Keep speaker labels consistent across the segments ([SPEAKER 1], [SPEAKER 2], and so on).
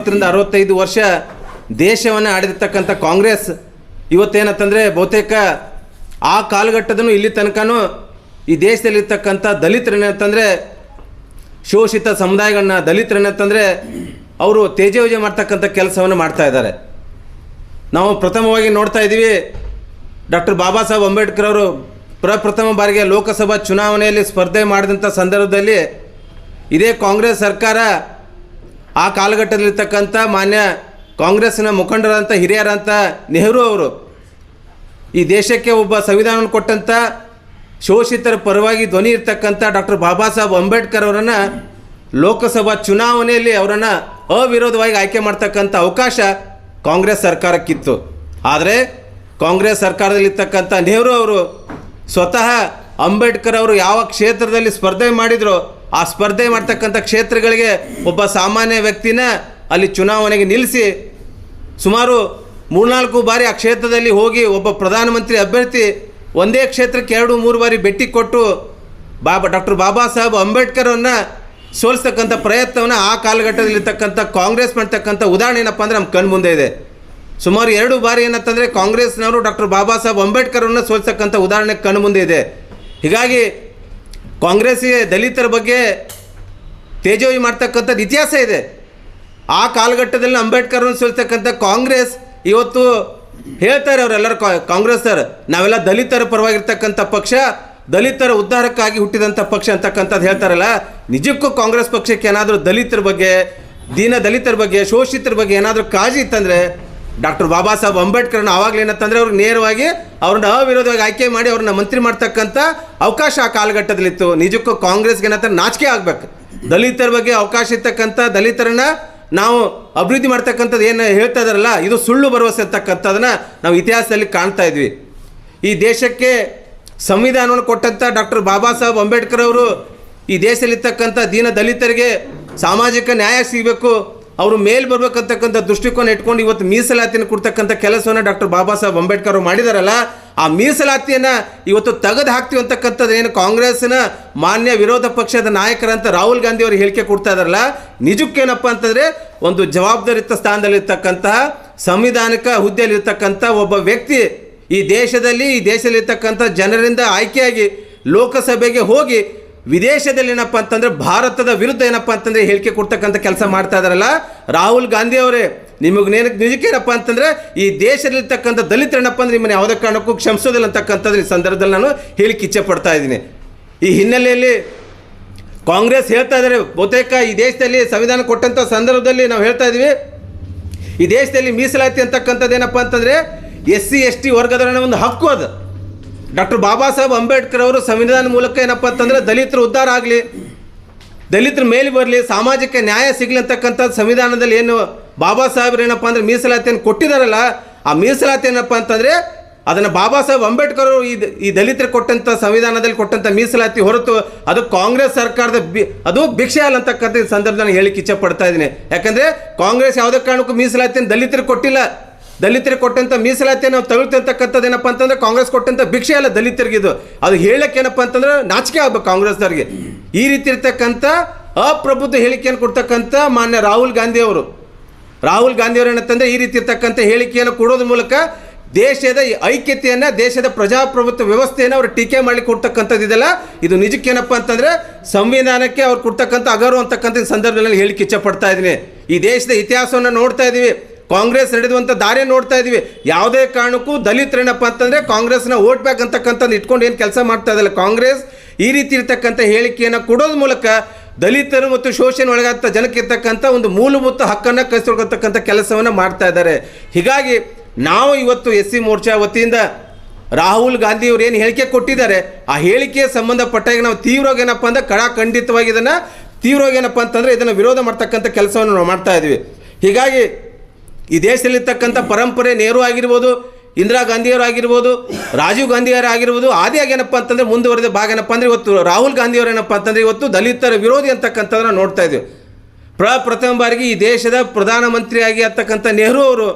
[SPEAKER 1] ಅರವತ್ತರಿಂದ ಅರವತ್ತೈದು ವರ್ಷ ದೇಶವನ್ನು ಆಡಿರ್ತಕ್ಕಂಥ ಕಾಂಗ್ರೆಸ್ ಇವತ್ತೇನಂತಂದರೆ ಬಹುತೇಕ ಆ ಕಾಲಘಟ್ಟದನು ಇಲ್ಲಿ ತನಕನೂ ಈ ದೇಶದಲ್ಲಿರ್ತಕ್ಕಂಥ ದಲಿತರೇನಂತಂದರೆ ಶೋಷಿತ ಸಮುದಾಯಗಳನ್ನ ದಲಿತರೇನಂತಂದರೆ ಅವರು ತೇಜೋಜೆ ಮಾಡ್ತಕ್ಕಂಥ ಕೆಲಸವನ್ನು ಮಾಡ್ತಾ ಇದ್ದಾರೆ. ನಾವು ಪ್ರಥಮವಾಗಿ ನೋಡ್ತಾ ಇದ್ದೀವಿ, ಡಾಕ್ಟರ್ ಬಾಬಾ ಸಾಹೇಬ್ ಅಂಬೇಡ್ಕರ್ ಅವರು ಪ್ರಪ್ರಥಮ ಬಾರಿಗೆ ಲೋಕಸಭಾ ಚುನಾವಣೆಯಲ್ಲಿ ಸ್ಪರ್ಧೆ ಮಾಡಿದಂಥ ಸಂದರ್ಭದಲ್ಲಿ ಇದೇ ಕಾಂಗ್ರೆಸ್ ಸರ್ಕಾರ ಆ ಕಾಲಘಟ್ಟದಲ್ಲಿರ್ತಕ್ಕಂಥ ಮಾನ್ಯ ಕಾಂಗ್ರೆಸ್ನ ಮುಖಂಡರಂಥ ಹಿರಿಯರಂಥ ನೆಹರು ಅವರು ಈ ದೇಶಕ್ಕೆ ಒಬ್ಬ ಸಂವಿಧಾನವನ್ನು ಕೊಟ್ಟಂಥ ಶೋಷಿತರ ಪರವಾಗಿ ಧ್ವನಿ ಇರ್ತಕ್ಕಂಥ ಡಾಕ್ಟರ್ ಬಾಬಾ ಸಾಹೇಬ್ ಅಂಬೇಡ್ಕರ್ ಅವರನ್ನು ಲೋಕಸಭಾ ಚುನಾವಣೆಯಲ್ಲಿ ಅವರನ್ನು ಅವಿರೋಧವಾಗಿ ಆಯ್ಕೆ ಮಾಡ್ತಕ್ಕಂಥ ಅವಕಾಶ ಕಾಂಗ್ರೆಸ್ ಸರ್ಕಾರಕ್ಕಿತ್ತು. ಆದರೆ ಕಾಂಗ್ರೆಸ್ ಸರ್ಕಾರದಲ್ಲಿರ್ತಕ್ಕಂಥ ನೆಹರು ಅವರು ಸ್ವತಃ ಅಂಬೇಡ್ಕರ್ ಅವರು ಯಾವ ಕ್ಷೇತ್ರದಲ್ಲಿ ಸ್ಪರ್ಧೆ ಮಾಡಿದ್ರು ಆ ಸ್ಪರ್ಧೆ ಮಾಡ್ತಕ್ಕಂಥ ಕ್ಷೇತ್ರಗಳಿಗೆ ಒಬ್ಬ ಸಾಮಾನ್ಯ ವ್ಯಕ್ತಿನ ಅಲ್ಲಿ ಚುನಾವಣೆಗೆ ನಿಲ್ಲಿಸಿ ಸುಮಾರು ಮೂರ್ನಾಲ್ಕು ಬಾರಿ ಆ ಕ್ಷೇತ್ರದಲ್ಲಿ ಹೋಗಿ ಒಬ್ಬ ಪ್ರಧಾನಮಂತ್ರಿ ಅಭ್ಯರ್ಥಿ ಒಂದೇ ಕ್ಷೇತ್ರಕ್ಕೆ ಎರಡು, ಮೂರು ಬಾರಿ ಭೇಟಿ ಕೊಟ್ಟು ಬಾಬಾ ಡಾಕ್ಟರ್ ಬಾಬಾ ಸಾಹೇಬ್ ಅಂಬೇಡ್ಕರನ್ನು ಸೋಲಿಸ್ತಕ್ಕಂಥ ಪ್ರಯತ್ನವನ್ನು ಆ ಕಾಲಘಟ್ಟದಲ್ಲಿರ್ತಕ್ಕಂಥ ಕಾಂಗ್ರೆಸ್ ಮಾಡ್ತಕ್ಕಂಥ ಉದಾಹರಣೆ ಏನಪ್ಪ ಅಂದರೆ ನಮ್ಮ ಕಣ್ಣು ಮುಂದೆ ಇದೆ. ಸುಮಾರು ಎರಡು ಬಾರಿ ಏನಂತಂದರೆ ಕಾಂಗ್ರೆಸ್ನವರು ಡಾಕ್ಟರ್ ಬಾಬಾ ಸಾಹೇಬ್ ಅಂಬೇಡ್ಕರನ್ನು ಸೋಲಿಸ್ತಕ್ಕಂಥ ಉದಾಹರಣೆ ಕಣ್ಣು ಮುಂದೆ ಇದೆ. ಹೀಗಾಗಿ ಕಾಂಗ್ರೆಸ್ಸಿಗೆ ದಲಿತರ ಬಗ್ಗೆ ತೇಜೋವಿ ಮಾಡ್ತಕ್ಕಂಥದ್ದು ಇತಿಹಾಸ ಇದೆ. ಆ ಕಾಲಘಟ್ಟದಲ್ಲಿ ಅಂಬೇಡ್ಕರ್ನ ಸೋಲ್ತಕ್ಕಂಥ ಕಾಂಗ್ರೆಸ್ ಇವತ್ತು ಹೇಳ್ತಾರೆ ಅವರೆಲ್ಲರೂ ಕಾಂಗ್ರೆಸ್ ಸರ್ ನಾವೆಲ್ಲ ದಲಿತರ ಪರವಾಗಿರ್ತಕ್ಕಂಥ ಪಕ್ಷ, ದಲಿತರ ಉದ್ಧಾರಕ್ಕಾಗಿ ಹುಟ್ಟಿದಂಥ ಪಕ್ಷ ಅಂತಕ್ಕಂಥದ್ದು ಹೇಳ್ತಾರಲ್ಲ, ನಿಜಕ್ಕೂ ಕಾಂಗ್ರೆಸ್ ಪಕ್ಷಕ್ಕೆ ಏನಾದರೂ ದಲಿತರ ಬಗ್ಗೆ, ದೀನ ದಲಿತರ ಬಗ್ಗೆ, ಶೋಷಿತರ ಬಗ್ಗೆ ಏನಾದರೂ ಕಾಳಜಿ ಇತ್ತಂದರೆ ಡಾಕ್ಟರ್ ಬಾಬಾ ಸಾಹೇಬ್ ಅಂಬೇಡ್ಕರ್ನ ಆವಾಗಲೇ ಏನಂತಂದರೆ ಅವ್ರಿಗೆ ನೇರವಾಗಿ ಅವ್ರನ್ನ ಅವಿರೋಧವಾಗಿ ಆಯ್ಕೆ ಮಾಡಿ ಅವ್ರನ್ನ ಮಂತ್ರಿ ಮಾಡ್ತಕ್ಕಂಥ ಅವಕಾಶ ಆ ಕಾಲಘಟ್ಟದಲ್ಲಿತ್ತು. ನಿಜಕ್ಕೂ ಕಾಂಗ್ರೆಸ್ಗೆ ಏನತ್ತ ನಾಚಿಕೆ ಆಗ್ಬೇಕು. ದಲಿತರ ಬಗ್ಗೆ ಅವಕಾಶ ಇರ್ತಕ್ಕಂಥ ದಲಿತರನ್ನ ನಾವು ಅಭಿವೃದ್ಧಿ ಮಾಡ್ತಕ್ಕಂಥದ್ದು ಏನು ಹೇಳ್ತಾ ಇದಾರಲ್ಲ, ಇದು ಸುಳ್ಳು ಭರವಸೆ ಅಂತಕ್ಕಂಥದನ್ನ ನಾವು ಇತಿಹಾಸದಲ್ಲಿ ಕಾಣ್ತಾ ಇದ್ವಿ. ಈ ದೇಶಕ್ಕೆ ಸಂವಿಧಾನವನ್ನು ಕೊಟ್ಟಂಥ ಡಾಕ್ಟರ್ ಬಾಬಾ ಸಾಹೇಬ್ ಅಂಬೇಡ್ಕರ್ ಅವರು ಈ ದೇಶದಲ್ಲಿರ್ತಕ್ಕಂಥ ದೀನ ದಲಿತರಿಗೆ ಸಾಮಾಜಿಕ ನ್ಯಾಯ ಸಿಗಬೇಕು. ಅವರು ಮೇಲ್ ಬರ್ಬೇಕಂತಕ್ಕಂಥ ದೃಷ್ಟಿಕೋನ ಇಟ್ಕೊಂಡು ಇವತ್ತು ಮೀಸಲಾತಿಯನ್ನು ಕೊಡ್ತಕ್ಕಂಥ ಕೆಲಸವನ್ನು ಡಾಕ್ಟರ್ ಬಾಬಾ ಸಾಹೇಬ್ ಅಂಬೇಡ್ಕರ್ ಅವರು ಮಾಡಿದಾರಲ್ಲ, ಆ ಮೀಸಲಾತಿಯನ್ನು ಇವತ್ತು ತೆಗೆದು ಹಾಕ್ತೀವಿ ಅಂತಕ್ಕಂಥದ್ದು ಏನು ಕಾಂಗ್ರೆಸ್ನ ಮಾನ್ಯ ವಿರೋಧ ಪಕ್ಷದ ನಾಯಕರಂತ ರಾಹುಲ್ ಗಾಂಧಿ ಅವರು ಹೇಳಿಕೆ ಕೊಡ್ತಾ ಇದಾರಲ್ಲ, ನಿಜಕ್ಕೇನಪ್ಪ ಅಂತಂದರೆ ಒಂದು ಜವಾಬ್ದಾರಿತ ಸ್ಥಾನದಲ್ಲಿರ್ತಕ್ಕಂತಹ ಸಂವಿಧಾನಿಕ ಹುದ್ದೆಯಲ್ಲಿರ್ತಕ್ಕಂಥ ಒಬ್ಬ ವ್ಯಕ್ತಿ ಈ ದೇಶದಲ್ಲಿ, ಈ ದೇಶದಲ್ಲಿರ್ತಕ್ಕಂಥ ಜನರಿಂದ ಆಯ್ಕೆಯಾಗಿ ಲೋಕಸಭೆಗೆ ಹೋಗಿ ವಿದೇಶದಲ್ಲಿ ಏನಪ್ಪ ಅಂತಂದ್ರೆ ಭಾರತದ ವಿರುದ್ಧ ಏನಪ್ಪ ಅಂತಂದ್ರೆ ಹೇಳಿಕೆ ಕೊಡ್ತಕ್ಕಂಥ ಕೆಲಸ ಮಾಡ್ತಾ ಇದಾರಲ್ಲ? ರಾಹುಲ್ ಗಾಂಧಿ ಅವರೇ. ನಿಮಗೆ ನೇನಕ್ಕೆ ನಿಜಕ್ಕೇನಪ್ಪ ಅಂತಂದ್ರೆ ಈ ದೇಶದಲ್ಲಿರ್ತಕ್ಕಂಥ ದಲಿತರೇನಪ್ಪ ಅಂದ್ರೆ ನಿಮ್ಮನ್ನು ಯಾವುದೇ ಕಾರಣಕ್ಕೂ ಕ್ಷಮಿಸೋದಿಲ್ಲ ಅಂತಕ್ಕಂಥದ್ದು ಈ ಸಂದರ್ಭದಲ್ಲಿ ನಾನು ಹೇಳಿಕೆ ಇಚ್ಛೆ ಪಡ್ತಾ ಇದ್ದೀನಿ. ಈ ಹಿನ್ನೆಲೆಯಲ್ಲಿ ಕಾಂಗ್ರೆಸ್ ಹೇಳ್ತಾ ಇದ್ದಾರೆ ಬಹುತೇಕ ಈ ದೇಶದಲ್ಲಿ ಸಂವಿಧಾನ ಕೊಟ್ಟಂಥ ಸಂದರ್ಭದಲ್ಲಿ ನಾವು ಹೇಳ್ತಾ ಇದ್ದೀವಿ. ಈ ದೇಶದಲ್ಲಿ ಮೀಸಲಾತಿ ಅಂತಕ್ಕಂಥದ್ದು ಏನಪ್ಪ ಅಂತಂದರೆ ಎಸ್ ಸಿ ಎಸ್ ಟಿ ವರ್ಗದ ಒಂದು ಹಕ್ಕು ಅದು. ಡಾಕ್ಟರ್ ಬಾಬಾ ಸಾಹೇಬ್ ಅಂಬೇಡ್ಕರ್ ಅವರು ಸಂವಿಧಾನ ಮೂಲಕ ಏನಪ್ಪ ಅಂತಂದರೆ ದಲಿತರು ಉದ್ಧಾರ ಆಗಲಿ, ದಲಿತರ ಮೇಲೆ ಬರಲಿ, ಸಾಮಾಜಿಕ ನ್ಯಾಯ ಸಿಗಲಿ ಅಂತಕ್ಕಂಥದ್ದು ಸಂವಿಧಾನದಲ್ಲಿ ಏನು ಬಾಬಾ ಸಾಹೇಬ್ರು ಏನಪ್ಪ ಅಂದರೆ ಮೀಸಲಾತಿಯನ್ನು ಕೊಟ್ಟಿದ್ದಾರಲ್ಲ ಆ ಮೀಸಲಾತಿ ಏನಪ್ಪ ಅಂತಂದರೆ ಅದನ್ನು ಬಾಬಾ ಸಾಹೇಬ್ ಅಂಬೇಡ್ಕರ್ ಅವರು ಈ ಈ ದಲಿತರಿಗೆ ಕೊಟ್ಟಂಥ ಸಂವಿಧಾನದಲ್ಲಿ ಕೊಟ್ಟಂಥ ಮೀಸಲಾತಿ ಹೊರತು ಅದು ಕಾಂಗ್ರೆಸ್ ಸರ್ಕಾರದ ಬಿ, ಅದು ಭಿಕ್ಷೆ ಅಲ್ಲ ಅಂತಕ್ಕಂಥ ಸಂದರ್ಭದಲ್ಲಿ ಹೇಳಿಕೆ ಇಚ್ಛೆ ಪಡ್ತಾ ಇದ್ದೀನಿ. ಯಾಕಂದರೆ ಕಾಂಗ್ರೆಸ್ ಯಾವುದೇ ಕಾರಣಕ್ಕೂ ಮೀಸಲಾತಿಯನ್ನು ದಲಿತರಿಗೆ ಕೊಟ್ಟಿಲ್ಲ. ದಲಿತರಿಗೆ ಕೊಟ್ಟಂಥ ಮೀಸಲಾತಿಯನ್ನು ನಾವು ತಗೊಳ್ತಿರ್ತಕ್ಕಂಥದ್ದು ಏನಪ್ಪ ಅಂತಂದ್ರೆ ಕಾಂಗ್ರೆಸ್ ಕೊಟ್ಟಂಥ ಭಿಕ್ಷೆ ಅಲ್ಲ ದಲಿತರಿಗೆ ಇದು. ಅದು ಹೇಳಕ್ಕೆ ಏನಪ್ಪ ಅಂತಂದ್ರೆ ನಾಚಿಕೆ ಆಗ್ಬೇಕು ಕಾಂಗ್ರೆಸ್ದವ್ರಿಗೆ ಈ ರೀತಿ ಇರ್ತಕ್ಕಂಥ ಅಪ್ರಬುದ್ಧ ಹೇಳಿಕೆಯನ್ನು ಕೊಡ್ತಕ್ಕಂಥ ಮಾನ್ಯ ರಾಹುಲ್ ಗಾಂಧಿ ಅವರು. ರಾಹುಲ್ ಗಾಂಧಿ ಅವರು ಏನಂತಂದ್ರೆ ಈ ರೀತಿ ಇರ್ತಕ್ಕಂಥ ಹೇಳಿಕೆಯನ್ನು ಕೊಡೋದ್ರ ಮೂಲಕ ದೇಶದ ಐಕ್ಯತೆಯನ್ನು, ದೇಶದ ಪ್ರಜಾಪ್ರಭುತ್ವ ವ್ಯವಸ್ಥೆಯನ್ನು ಅವರು ಟೀಕೆ ಮಾಡಿ ಕೊಡ್ತಕ್ಕಂಥದ್ದು ಇದೆಲ್ಲ. ಇದು ನಿಜಕ್ಕೇನಪ್ಪ ಅಂತಂದ್ರೆ ಸಂವಿಧಾನಕ್ಕೆ ಅವ್ರು ಕೊಡ್ತಕ್ಕಂಥ ಅಗರು ಅಂತಕ್ಕಂಥ ಸಂದರ್ಭದಲ್ಲಿ ಹೇಳಿಕೆ ಇಚ್ಛೆ ಪಡ್ತಾ ಇದ್ದೀನಿ ಈ ದೇಶದ ಇತಿಹಾಸವನ್ನು ನೋಡ್ತಾ ಇದ್ದೀವಿ ಕಾಂಗ್ರೆಸ್ ನಡೆದುವಂಥ ದಾರಿ ನೋಡ್ತಾ ಇದ್ದೀವಿ ಯಾವುದೇ ಕಾರಣಕ್ಕೂ ದಲಿತರೇನಪ್ಪ ಅಂತಂದರೆ ಕಾಂಗ್ರೆಸ್ನ ಓಟ್ ಬ್ಯಾಕ್ ಅಂತಕ್ಕಂಥದ್ದು ಇಟ್ಕೊಂಡು ಏನು ಕೆಲಸ ಮಾಡ್ತಾ ಇದ್ದಲ್ಲ ಕಾಂಗ್ರೆಸ್ ಈ ರೀತಿ ಇರ್ತಕ್ಕಂಥ ಹೇಳಿಕೆಯನ್ನು ಕೊಡೋದ್ರ ಮೂಲಕ ದಲಿತರು ಮತ್ತು ಶೋಷಣೆ ಒಳಗಾದ ಜನಕ್ಕೆ ಇರ್ತಕ್ಕಂಥ ಒಂದು ಮೂಲಭೂತ ಹಕ್ಕನ್ನು ಕಸಿಕೊಳ್ತಕ್ಕಂಥ ಕೆಲಸವನ್ನು ಮಾಡ್ತಾ ಇದ್ದಾರೆ. ಹೀಗಾಗಿ ನಾವು ಇವತ್ತು ಎಸ್ ಸಿ ಮೋರ್ಚಾ ವತಿಯಿಂದ ರಾಹುಲ್ ಗಾಂಧಿ ಅವರು ಏನು ಹೇಳಿಕೆ ಕೊಟ್ಟಿದ್ದಾರೆ, ಆ ಹೇಳಿಕೆಯ ಸಂಬಂಧಪಟ್ಟಾಗ ನಾವು ತೀವ್ರವಾಗಿ ಏನಪ್ಪ ಅಂದರೆ ಕಡಾ ಖಂಡಿತವಾಗಿ ಇದನ್ನು ತೀವ್ರವಾಗಿ ಏನಪ್ಪ ಅಂತಂದರೆ ಇದನ್ನು ವಿರೋಧ ಮಾಡ್ತಕ್ಕಂಥ ಕೆಲಸವನ್ನು ನಾವು ಮಾಡ್ತಾ ಇದ್ವಿ. ಹೀಗಾಗಿ ಈ ದೇಶದಲ್ಲಿರ್ತಕ್ಕಂಥ ಪರಂಪರೆ ನೆಹರು ಆಗಿರ್ಬೋದು, ಇಂದಿರಾ ಗಾಂಧಿಯವರು ಆಗಿರ್ಬೋದು, ರಾಜೀವ್ ಗಾಂಧಿಯವರು ಆಗಿರ್ಬೋದು, ಆದಿಯಾಗಿ ಏನಪ್ಪ ಅಂತಂದರೆ ಮುಂದುವರೆದ ಭಾಗ ಏನಪ್ಪ ಅಂದರೆ ಇವತ್ತು ರಾಹುಲ್ ಗಾಂಧಿಯವರು ಏನಪ್ಪ ಅಂತಂದರೆ ಇವತ್ತು ದಲಿತರ ವಿರೋಧಿ ಅಂತಕ್ಕಂಥದ್ದನ್ನ ನೋಡ್ತಾ ಇದ್ದೀವಿ ಪ್ರಪ್ರಥಮ ಬಾರಿಗೆ ಈ ದೇಶದ ಪ್ರಧಾನಮಂತ್ರಿಯಾಗಿ ಅಂತಕ್ಕಂಥ ನೆಹರು ಅವರು,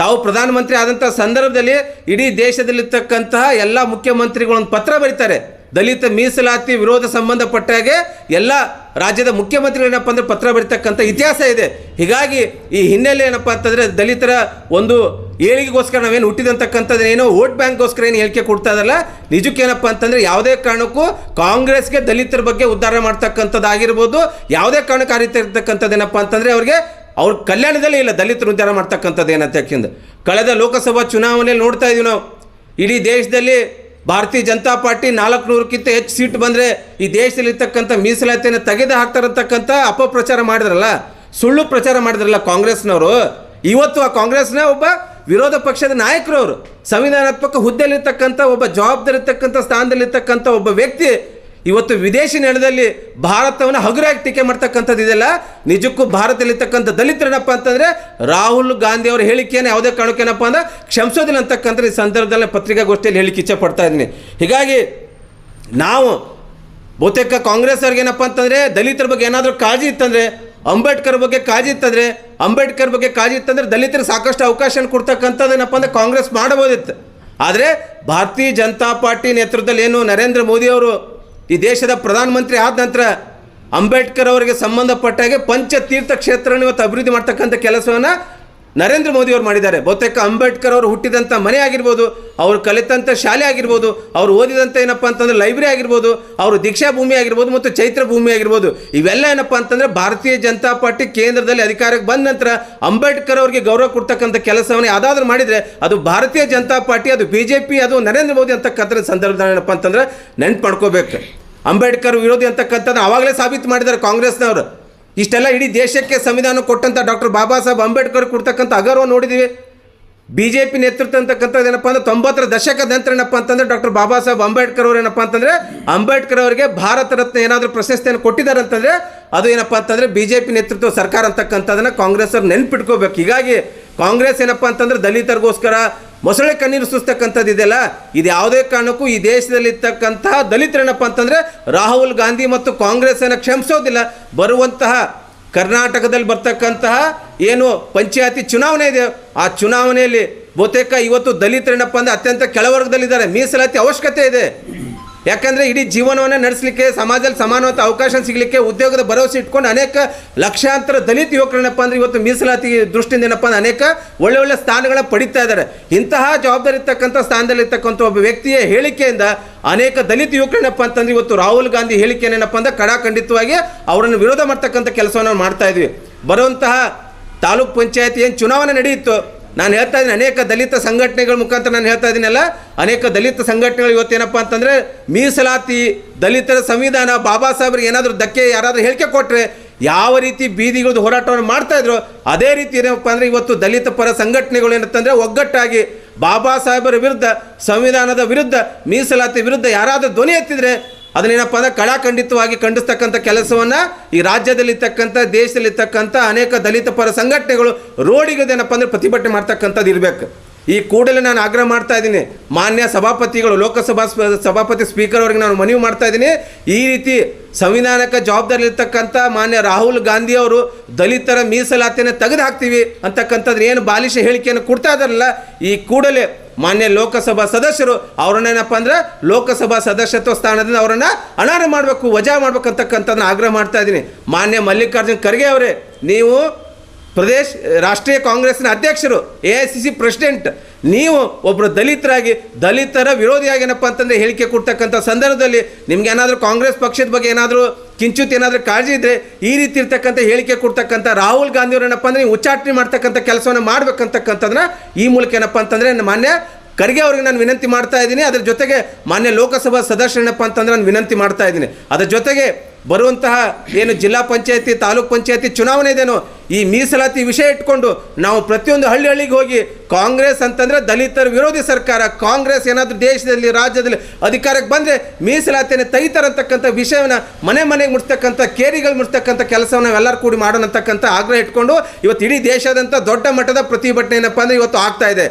[SPEAKER 1] ತಾವು ಪ್ರಧಾನಮಂತ್ರಿ ಆದಂಥ ಸಂದರ್ಭದಲ್ಲಿ ಇಡೀ ದೇಶದಲ್ಲಿರ್ತಕ್ಕಂತಹ ಎಲ್ಲ ಮುಖ್ಯಮಂತ್ರಿಗಳೊಂದು ಪತ್ರ ಬರೀತಾರೆ. ದಲಿತ ಮೀಸಲಾತಿ ವಿರೋಧ ಸಂಬಂಧಪಟ್ಟಾಗೆ ಎಲ್ಲ ರಾಜ್ಯದ ಮುಖ್ಯಮಂತ್ರಿಗಳು ಏನಪ್ಪ ಅಂದ್ರೆ ಪತ್ರ ಬರೀತಕ್ಕಂಥ ಇತಿಹಾಸ ಇದೆ. ಹೀಗಾಗಿ ಈ ಹಿನ್ನೆಲೆ ಏನಪ್ಪ ಅಂತಂದರೆ ದಲಿತರ ಒಂದು ಏಳಿಗೆಗೋಸ್ಕರ ನಾವೇನು ಹುಟ್ಟಿದಂತಕ್ಕಂಥದ್ದು ಏನೋ ವೋಟ್ ಬ್ಯಾಂಕ್ಗೋಸ್ಕರ ಏನು ಹೇಳಿಕೆ ಕೊಡ್ತಾ ಇದ್ದಲ್ಲ ನಿಜಕ್ಕೇನಪ್ಪ ಅಂತಂದರೆ ಯಾವುದೇ ಕಾರಣಕ್ಕೂ ಕಾಂಗ್ರೆಸ್ಗೆ ದಲಿತರ ಬಗ್ಗೆ ಉದ್ಧಾರ ಮಾಡ್ತಕ್ಕಂಥದ್ದಾಗಿರ್ಬೋದು, ಯಾವುದೇ ಕಾರಣಕ್ಕೆ ಆ ರೀತಿ ಇರ್ತಕ್ಕಂಥದ್ದು ಏನಪ್ಪ ಅಂತಂದರೆ ಅವ್ರಿಗೆ ಅವ್ರ ಕಲ್ಯಾಣದಲ್ಲೇ ಇಲ್ಲ ದಲಿತರು ಉದ್ಧಾರ ಮಾಡ್ತಕ್ಕಂಥದ್ದು ಏನಂತ ಕಳೆದ ಲೋಕಸಭಾ ಚುನಾವಣೆಯಲ್ಲಿ ನೋಡ್ತಾ ಇದೀವಿ ನಾವು. ಇಡೀ ದೇಶದಲ್ಲಿ ಭಾರತೀಯ ಜನತಾ ಪಾರ್ಟಿ ನಾಲ್ಕು ನೂರಕ್ಕಿಂತ ಹೆಚ್ಚು ಸೀಟ್ ಬಂದರೆ ಈ ದೇಶದಲ್ಲಿರ್ತಕ್ಕಂಥ ಮೀಸಲಾತಿಯನ್ನು ತೆಗೆದು ಹಾಕ್ತಾರಂತಕ್ಕಂಥ ಅಪಪ್ರಚಾರ ಮಾಡಿದ್ರಲ್ಲ, ಸುಳ್ಳು ಪ್ರಚಾರ ಮಾಡಿದ್ರಲ್ಲ ಕಾಂಗ್ರೆಸ್ನವರು. ಇವತ್ತು ಆ ಕಾಂಗ್ರೆಸ್ನ ಒಬ್ಬ ವಿರೋಧ ಪಕ್ಷದ ನಾಯಕರವರು, ಸಂವಿಧಾನಾತ್ಮಕ ಹುದ್ದೆಯಲ್ಲಿರ್ತಕ್ಕಂಥ ಒಬ್ಬ ಜವಾಬ್ದಾರಿ ಇರ್ತಕ್ಕಂಥ ಸ್ಥಾನದಲ್ಲಿರ್ತಕ್ಕಂಥ ಒಬ್ಬ ವ್ಯಕ್ತಿ ಇವತ್ತು ವಿದೇಶಿ ನೆಲದಲ್ಲಿ ಭಾರತವನ್ನು ಹಗುರಾಗಿ ಟೀಕೆ ಮಾಡ್ತಕ್ಕಂಥದ್ದು ಇದೆಲ್ಲ. ನಿಜಕ್ಕೂ ಭಾರತದಲ್ಲಿರ್ತಕ್ಕಂಥ ದಲಿತರೇನಪ್ಪ ಅಂತಂದರೆ ರಾಹುಲ್ ಗಾಂಧಿ ಅವರ ಹೇಳಿಕೆಯನ್ನು ಯಾವುದೇ ಕಾರಣಕ್ಕೇನಪ್ಪ ಅಂದ್ರೆ ಕ್ಷಮಿಸೋದಿಲ್ಲ ಅಂತಕ್ಕಂಥ ಈ ಸಂದರ್ಭದಲ್ಲಿ ಪತ್ರಿಕಾಗೋಷ್ಠಿಯಲ್ಲಿ ಹೇಳಿಕೆ ಇಚ್ಛೆ ಪಡ್ತಾ ಇದ್ದೀನಿ. ಹೀಗಾಗಿ ನಾವು ಬಹುತೇಕ ಕಾಂಗ್ರೆಸ್ ಅವ್ರಿಗೆ ಏನಪ್ಪ ಅಂತಂದರೆ ದಲಿತರ ಬಗ್ಗೆ ಏನಾದರೂ ಕಾಳಜಿ ಇತ್ತಂದರೆ, ಅಂಬೇಡ್ಕರ್ ಬಗ್ಗೆ ಕಾಳಜಿ ಇತ್ತಂದರೆ, ಅಂಬೇಡ್ಕರ್ ಬಗ್ಗೆ ಕಾಳಜಿ ಇತ್ತಂದರೆ ದಲಿತರಿಗೆ ಸಾಕಷ್ಟು ಅವಕಾಶ ಕೊಡ್ತಕ್ಕಂಥದ್ದು ಏನಪ್ಪ ಅಂದರೆ ಕಾಂಗ್ರೆಸ್ ಮಾಡಬಹುದಿತ್ತು. ಆದರೆ ಭಾರತೀಯ ಜನತಾ ಪಾರ್ಟಿ ನೇತೃತ್ವದಲ್ಲಿ ಏನು ನರೇಂದ್ರ ಮೋದಿ ಅವರು ಈ ದೇಶದ ಪ್ರಧಾನಮಂತ್ರಿ ಆದ ನಂತರ ಅಂಬೇಡ್ಕರ್ ಅವರಿಗೆ ಸಂಬಂಧಪಟ್ಟಾಗೆ ಪಂಚತೀರ್ಥ ಕ್ಷೇತ್ರವನ್ನು ಇವತ್ತು ಅಭಿವೃದ್ಧಿ ಮಾಡ್ತಕ್ಕಂಥ ಕೆಲಸವನ್ನು ನರೇಂದ್ರ ಮೋದಿ ಅವರು ಮಾಡಿದ್ದಾರೆ. ಬಹುತೇಕ ಅಂಬೇಡ್ಕರ್ ಅವರು ಹುಟ್ಟಿದಂಥ ಮನೆ ಆಗಿರ್ಬೋದು, ಅವರು ಕಲಿತಂಥ ಶಾಲೆ ಆಗಿರ್ಬೋದು, ಅವರು ಓದಿದಂಥ ಏನಪ್ಪ ಅಂತಂದ್ರೆ ಲೈಬ್ರರಿ ಆಗಿರ್ಬೋದು, ಅವರು ದೀಕ್ಷಾ ಭೂಮಿ ಆಗಿರ್ಬೋದು ಮತ್ತು ಚೈತ್ರ ಭೂಮಿ ಆಗಿರ್ಬೋದು. ಇವೆಲ್ಲ ಏನಪ್ಪ ಅಂತಂದ್ರೆ ಭಾರತೀಯ ಜನತಾ ಪಾರ್ಟಿ ಕೇಂದ್ರದಲ್ಲಿ ಅಧಿಕಾರಕ್ಕೆ ಬಂದ ನಂತರ ಅಂಬೇಡ್ಕರ್ ಅವರಿಗೆ ಗೌರವ ಕೊಡ್ತಕ್ಕಂಥ ಕೆಲಸವನ್ನು ಯಾವುದಾದ್ರೂ ಮಾಡಿದರೆ ಅದು ಭಾರತೀಯ ಜನತಾ ಪಾರ್ಟಿ, ಅದು ಬಿ ಅದು ನರೇಂದ್ರ ಮೋದಿ ಅಂತಕ್ಕಂಥ ಸಂದರ್ಭದಲ್ಲಿ ಏನಪ್ಪ ಅಂತಂದ್ರೆ ನೆನ್ಪು ಮಾಡ್ಕೋಬೇಕು. ಅಂಬೇಡ್ಕರ್ ವಿರೋಧಿ ಅಂತಕ್ಕಂಥದ್ದು ಆವಾಗಲೇ ಸಾಬೀತು ಮಾಡಿದ್ದಾರೆ ಕಾಂಗ್ರೆಸ್ನವರು. ಇಷ್ಟೆಲ್ಲ ಇಡೀ ದೇಶಕ್ಕೆ ಸಂವಿಧಾನ ಕೊಟ್ಟಂಥ ಡಾಕ್ಟರ್ ಬಾಬಾ ಸಾಹೇಬ್ ಅಂಬೇಡ್ಕರ್ ಕೊಡ್ತಕ್ಕಂಥ ಅಗರ್ವ ನೋಡಿದ್ದೀವಿ ಬಿ ಜೆ ಪಿ ನೇತೃತ್ವ ಅಂತಕ್ಕಂಥದ್ದು ಏನಪ್ಪ ಅಂದ್ರೆ ತೊಂಬತ್ತರ ದಶಕದ ನಂತರ ಏನಪ್ಪ ಅಂತಂದ್ರೆ ಡಾಕ್ಟರ್ ಬಾಬಾ ಸಾಹೇಬ್ ಅಂಬೇಡ್ಕರ್ ಅವರು ಏನಪ್ಪ ಅಂತಂದ್ರೆ ಅಂಬೇಡ್ಕರ್ ಅವರಿಗೆ ಭಾರತ ರತ್ನ ಏನಾದರೂ ಪ್ರಶಸ್ತಿಯನ್ನು ಕೊಟ್ಟಿದ್ದಾರೆ ಅಂತಂದರೆ ಅದು ಏನಪ್ಪ ಅಂತಂದ್ರೆ ಬಿ ಜೆ ಪಿ ನೇತೃತ್ವ ಸರ್ಕಾರ ಅಂತಕ್ಕಂಥದ್ದನ್ನು ಕಾಂಗ್ರೆಸ್ ಅವ್ರು ನೆನ್ಪಿಟ್ಕೋಬೇಕು. ಹೀಗಾಗಿ ಕಾಂಗ್ರೆಸ್ ಏನಪ್ಪ ಅಂತಂದ್ರೆ ದಲಿತರಿಗೋಸ್ಕರ ಮೊಸಳೆ ಕಣ್ಣೀರು ಸುಸ್ತಕ್ಕಂಥದ್ದು ಇದೆಯಲ್ಲ? ಇದು ಯಾವುದೇ ಕಾರಣಕ್ಕೂ ಈ ದೇಶದಲ್ಲಿರ್ತಕ್ಕಂತಹ ದಲಿತರೇನಪ್ಪ ಅಂತಂದರೆ ರಾಹುಲ್ ಗಾಂಧಿ ಮತ್ತು ಕಾಂಗ್ರೆಸ್ಸನ್ನು ಕ್ಷಮಿಸೋದಿಲ್ಲ. ಬರುವಂತಹ ಕರ್ನಾಟಕದಲ್ಲಿ ಬರ್ತಕ್ಕಂತಹ ಏನು ಪಂಚಾಯತಿ ಚುನಾವಣೆ ಇದೆ. ಆ ಚುನಾವಣೆಯಲ್ಲಿ ಬಹುತೇಕ ಇವತ್ತು ದಲಿತರೇನಪ್ಪ ಅಂದ್ರೆ ಅತ್ಯಂತ ಕೆಳವರ್ಗದಲ್ಲಿದ್ದಾರೆ. ಮೀಸಲಾತಿ ಅವಶ್ಯಕತೆ ಇದೆ. ಯಾಕಂದ್ರೆ ಇಡೀ ಜೀವನವನ್ನೇ ನಡೆಸಲಿಕ್ಕೆ, ಸಮಾಜದಲ್ಲಿ ಸಮಾನವಂತ ಅವಕಾಶ ಸಿಗಲಿಕ್ಕೆ, ಉದ್ಯೋಗದ ಭರವಸೆ ಇಟ್ಕೊಂಡು ಅನೇಕ ಲಕ್ಷಾಂತರ ದಲಿತ ಯುವಕರೇನಪ್ಪ ಅಂದ್ರೆ ಇವತ್ತು ಮೀಸಲಾತಿ ದೃಷ್ಟಿಯಿಂದ ಏನಪ್ಪ ಅಂದ್ರೆ ಅನೇಕ ಒಳ್ಳೆ ಒಳ್ಳೆ ಸ್ಥಾನಗಳ ಪಡಿತಾ ಇದ್ದಾರೆ. ಇಂತಹ ಜವಾಬ್ದಾರಿ ಇರ್ತಕ್ಕಂಥ ಸ್ಥಾನದಲ್ಲಿರ್ತಕ್ಕಂಥ ಒಬ್ಬ ವ್ಯಕ್ತಿಯ ಹೇಳಿಕೆಯಿಂದ ಅನೇಕ ದಲಿತ ಯುವಕರೇನಪ್ಪ ಅಂತಂದ್ರೆ ಇವತ್ತು ರಾಹುಲ್ ಗಾಂಧಿ ಹೇಳಿಕೆಯನ್ನೇನಪ್ಪ ಅಂದ್ರೆ ಕಡಾಖಂಡಿತವಾಗಿ ಅವರನ್ನು ವಿರೋಧ ಮಾಡ್ತಕ್ಕಂಥ ಕೆಲಸವನ್ನು ಮಾಡ್ತಾ ಇದ್ವಿ. ಬರುವಂತಹ ತಾಲೂಕ್ ಪಂಚಾಯತಿ ಏನು ಚುನಾವಣೆ ನಡೆಯಿತು ನಾನು ಹೇಳ್ತಾ ಇದ್ದೀನಿ, ಅನೇಕ ದಲಿತ ಸಂಘಟನೆಗಳ ಮುಖಾಂತರ ನಾನು ಹೇಳ್ತಾ ಇದ್ದೀನಲ್ಲ, ಅನೇಕ ದಲಿತ ಸಂಘಟನೆಗಳು ಇವತ್ತೇನಪ್ಪ ಅಂತಂದರೆ ಮೀಸಲಾತಿ ದಲಿತರ ಸಂವಿಧಾನ, ಬಾಬಾ ಸಾಹೇಬ್ರಿಗೆ ಏನಾದರೂ ಧಕ್ಕೆ ಯಾರಾದರೂ ಹೇಳಿಕೆ ಕೊಟ್ಟರೆ ಯಾವ ರೀತಿ ಬೀದಿಗಳದ್ದು ಹೋರಾಟವನ್ನು ಮಾಡ್ತಾ ಇದ್ರು, ಅದೇ ರೀತಿ ಏನಪ್ಪ ಅಂದರೆ ಇವತ್ತು ದಲಿತ ಪರ ಸಂಘಟನೆಗಳು ಏನಂತಂದರೆ ಒಗ್ಗಟ್ಟಾಗಿ ಬಾಬಾ ಸಾಹೇಬರ ವಿರುದ್ಧ, ಸಂವಿಧಾನದ ವಿರುದ್ಧ, ಮೀಸಲಾತಿ ವಿರುದ್ಧ ಯಾರಾದರೂ ಧ್ವನಿ ಎತ್ತಿದ್ರೆ ಅದನ್ನೇನಪ್ಪ ಅಂದ್ರೆ ಕಳಾಖಂಡಿತವಾಗಿ ಖಂಡಿಸ್ತಕ್ಕಂಥ ಕೆಲಸವನ್ನು ಈ ರಾಜ್ಯದಲ್ಲಿರ್ತಕ್ಕಂಥ, ದೇಶದಲ್ಲಿರ್ತಕ್ಕಂಥ ಅನೇಕ ದಲಿತ ಪರ ಸಂಘಟನೆಗಳು ರೋಡಿಗದೇನಪ್ಪ ಅಂದ್ರೆ ಪ್ರತಿಭಟನೆ ಮಾಡ್ತಕ್ಕಂಥದ್ದು ಇರಬೇಕು. ಈ ಕೂಡಲೇ ನಾನು ಆಗ್ರಹ ಮಾಡ್ತಾ ಇದ್ದೀನಿ. ಮಾನ್ಯ ಸಭಾಪತಿಗಳು, ಲೋಕಸಭಾ ಸಭಾಪತಿ ಸ್ಪೀಕರ್ ಅವರಿಗೆ ನಾನು ಮನವಿ ಮಾಡ್ತಾ ಇದ್ದೀನಿ. ಈ ರೀತಿ ಸಂವಿಧಾನಕ್ಕೆ ಜವಾಬ್ದಾರಿ ಇರ್ತಕ್ಕಂಥ ಮಾನ್ಯ ರಾಹುಲ್ ಗಾಂಧಿ ಅವರು ದಲಿತರ ಮೀಸಲಾತಿಯನ್ನು ತೆಗೆದು ಹಾಕ್ತೀವಿ ಅಂತಕ್ಕಂಥದ್ದು ಏನು ಬಾಲಿಶ ಹೇಳಿಕೆಯನ್ನು ಕೊಡ್ತಾ ಇದ್ದಾರಲ್ಲ, ಈ ಕೂಡಲೇ ಮಾನ್ಯ ಲೋಕಸಭಾ ಸದಸ್ಯರು ಅವ್ರನ್ನೇನಪ್ಪ ಅಂದ್ರೆ ಲೋಕಸಭಾ ಸದಸ್ಯತ್ವ ಸ್ಥಾನದಿಂದ ಅವರನ್ನ ಅನರ್ಹ ಮಾಡಬೇಕು, ವಜಾ ಮಾಡ್ಬೇಕಂತಕ್ಕಂಥದ್ದನ್ನ ಆಗ್ರಹ ಮಾಡ್ತಾ ಇದ್ದೀನಿ. ಮಾನ್ಯ ಮಲ್ಲಿಕಾರ್ಜುನ್ ಖರ್ಗೆ ಅವರೇ, ನೀವು ಪ್ರದೇಶ್, ರಾಷ್ಟ್ರೀಯ ಕಾಂಗ್ರೆಸ್ನ ಅಧ್ಯಕ್ಷರು, A I C C president, ನೀವು ಒಬ್ಬರು ದಲಿತರಾಗಿ, ದಲಿತರ ವಿರೋಧಿಯಾಗಿ ಏನಪ್ಪ ಅಂತಂದರೆ ಹೇಳಿಕೆ ಕೊಡ್ತಕ್ಕಂಥ ಸಂದರ್ಭದಲ್ಲಿ ನಿಮ್ಗೆ ಏನಾದರೂ ಕಾಂಗ್ರೆಸ್ ಪಕ್ಷದ ಬಗ್ಗೆ ಏನಾದರೂ ಕಿಂಚಿತ್ ಏನಾದರೂ ಕಾಳಜಿ ಇದ್ದರೆ ಈ ರೀತಿ ಇರ್ತಕ್ಕಂಥ ಹೇಳಿಕೆ ಕೊಡ್ತಕ್ಕಂಥ ರಾಹುಲ್ ಗಾಂಧಿ ಏನಪ್ಪ ಅಂದರೆ ಉಚ್ಚಾಟನೆ ಮಾಡ್ತಕ್ಕಂಥ ಕೆಲಸವನ್ನು ಮಾಡಬೇಕಂತಕ್ಕಂಥದನ್ನ ಈ ಮೂಲಕ ಏನಪ್ಪ ಅಂತಂದರೆ ಮಾನ್ಯ ಖರ್ಗೆ ಅವ್ರಿಗೆ ನಾನು ವಿನಂತಿ ಮಾಡ್ತಾ ಇದ್ದೀನಿ. ಅದರ ಜೊತೆಗೆ ಮಾನ್ಯ ಲೋಕಸಭಾ ಸದಸ್ಯರನಪ್ಪ ಅಂತಂದ್ರೆ ನಾನು ವಿನಂತಿ ಮಾಡ್ತಾ ಇದ್ದೀನಿ. ಅದರ ಜೊತೆಗೆ ಬರುವಂತಹ ಏನು ಜಿಲ್ಲಾ ಪಂಚಾಯತಿ, ತಾಲೂಕ್ ಪಂಚಾಯತಿ ಚುನಾವಣೆ ಇದೇನು, ಈ ಮೀಸಲಾತಿ ವಿಷಯ ಇಟ್ಕೊಂಡು ನಾವು ಪ್ರತಿಯೊಂದು ಹಳ್ಳಿ ಹಳ್ಳಿಗೆ ಹೋಗಿ ಕಾಂಗ್ರೆಸ್ ಅಂತಂದ್ರೆ ದಲಿತರ ವಿರೋಧಿ ಸರ್ಕಾರ, ಕಾಂಗ್ರೆಸ್ ಏನಾದರೂ ದೇಶದಲ್ಲಿ, ರಾಜ್ಯದಲ್ಲಿ ಅಧಿಕಾರಕ್ಕೆ ಬಂದರೆ ಮೀಸಲಾತಿಯನ್ನು ತೈತರಂತಕ್ಕಂಥ ವಿಷಯವನ್ನು ಮನೆ ಮನೆಗೆ ಮುಟ್ತಕ್ಕಂಥ, ಕೇರಿಗಳು ಮುಟ್ತಕ್ಕಂಥ ಕೆಲಸವನ್ನು ನಾವೆಲ್ಲರೂ ಕೂಡಿ ಮಾಡೋಣ ಅಂತಕ್ಕಂಥ ಆಗ್ರಹ ಇಟ್ಕೊಂಡು ಇವತ್ತು ಇಡೀ ದೇಶಾದ್ಯಂತ ದೊಡ್ಡ ಮಟ್ಟದ ಪ್ರತಿಭಟನೆ ಏನಪ್ಪ ಅಂದರೆ ಇವತ್ತು ಆಗ್ತಾ ಇದೆ.